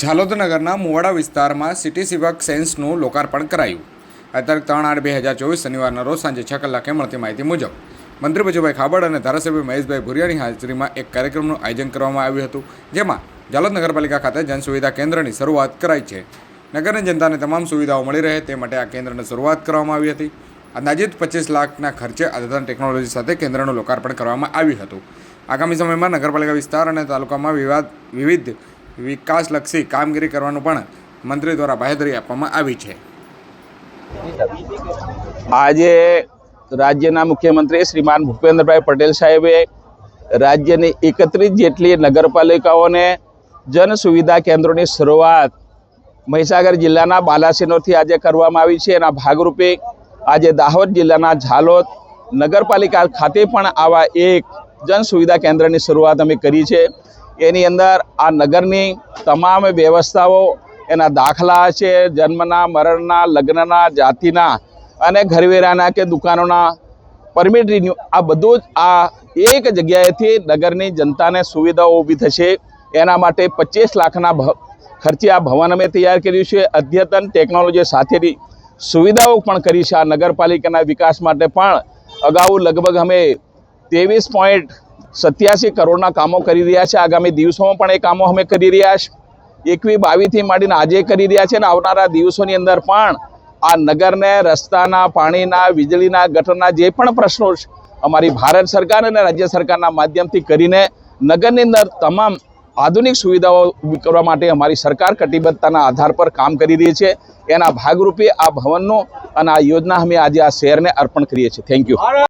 ઝાલોદ નગરના મુવાડા વિસ્તારમાં સિટી સિવક સેન્સનું લોકાર્પણ કરાયું. અત્યારે ત્રણ આઠ બે હજાર ચોવીસ શનિવારના રોજ સાંજે છ કલાકે મળતી માહિતી મુજબ, મંત્રી બચુભાઈ ખાબડ અને ધારાસભ્ય મહેશભાઈ ભુરિયાની હાજરીમાં એક કાર્યક્રમનું આયોજન કરવામાં આવ્યું હતું, જેમાં ઝાલોદ નગરપાલિકા ખાતે જનસુવિધા કેન્દ્રની શરૂઆત કરાઈ છે. નગરની જનતાને તમામ સુવિધાઓ મળી રહે તે માટે આ કેન્દ્રની શરૂઆત કરવામાં આવી હતી. અંદાજિત પચીસ લાખના ખર્ચે અદ્યતન ટેકનોલોજી સાથે કેન્દ્રનું લોકાર્પણ કરવામાં આવ્યું હતું. આગામી સમયમાં નગરપાલિકા વિસ્તાર અને તાલુકામાં વિવાદ વિવિધ વિકાસલક્ષી કામગીરી કરવાનું પણ મંત્રી દ્વારા બાહેધરી આપવામાં આવી છે. આજે રાજ્યના મુખ્યમંત્રી શ્રીમાન ભૂપેન્દ્રભાઈ પટેલ સાહેબે રાજ્યની એકત્રીસ જેટલી નગરપાલિકાઓને જન સુવિધા કેન્દ્રોની શરૂઆત મહીસાગર જિલ્લાના બાલાસિનોરથી આજે કરવામાં આવી છે. એના ભાગરૂપે આજે દાહોદ જિલ્લાના ઝાલોદ નગરપાલિકા ખાતે પણ આવા એક જન સુવિધા કેન્દ્રની શરૂઆત અમે કરી છે. એની અંદર આ નગરની તમામ વ્યવસ્થાઓ એના દાખલા છે, જન્મના, મરણના, લગ્નના, જાતિના અને ઘરવેરાના કે દુકાનોના પરમિટ રિન્યુ આ બધું જ આ એક જગ્યાએથી નગરની જનતાને સુવિધાઓ ઊભી થશે. એના માટે પચીસ લાખના ખર્ચે આ ભવન અમે તૈયાર કર્યું છે. અદ્યતન ટેકનોલોજી સાથેની સુવિધાઓ પણ કરી છે આ નગરપાલિકાના વિકાસ માટે પણ. અગાઉ લગભગ અમે ત્રેવીસ પોઈન્ટ સત્યાસી કરોડના કામો કરી રહ્યા છે. આગામી દિવસોમાં પણ એ કામો અમે કરી રહ્યા છે. એકવી બાવીથી માંડીને આજે કરી રહ્યા છે અને આવનારા દિવસોની અંદર પણ આ નગરને, રસ્તાના, પાણીના, વીજળીના, ગટરના જે પણ પ્રશ્નો છે, અમારી ભારત સરકાર અને રાજ્ય સરકારના માધ્યમથી કરીને નગરની અંદર તમામ આધુનિક સુવિધાઓ ઊભી કરવા માટે અમારી સરકાર કટિબદ્ધતાના આધાર પર કામ કરી રહી છે. એના ભાગરૂપે આ ભવનનું અને આ યોજના અમે આજે આ શહેરને અર્પણ કરીએ છીએ. Thank you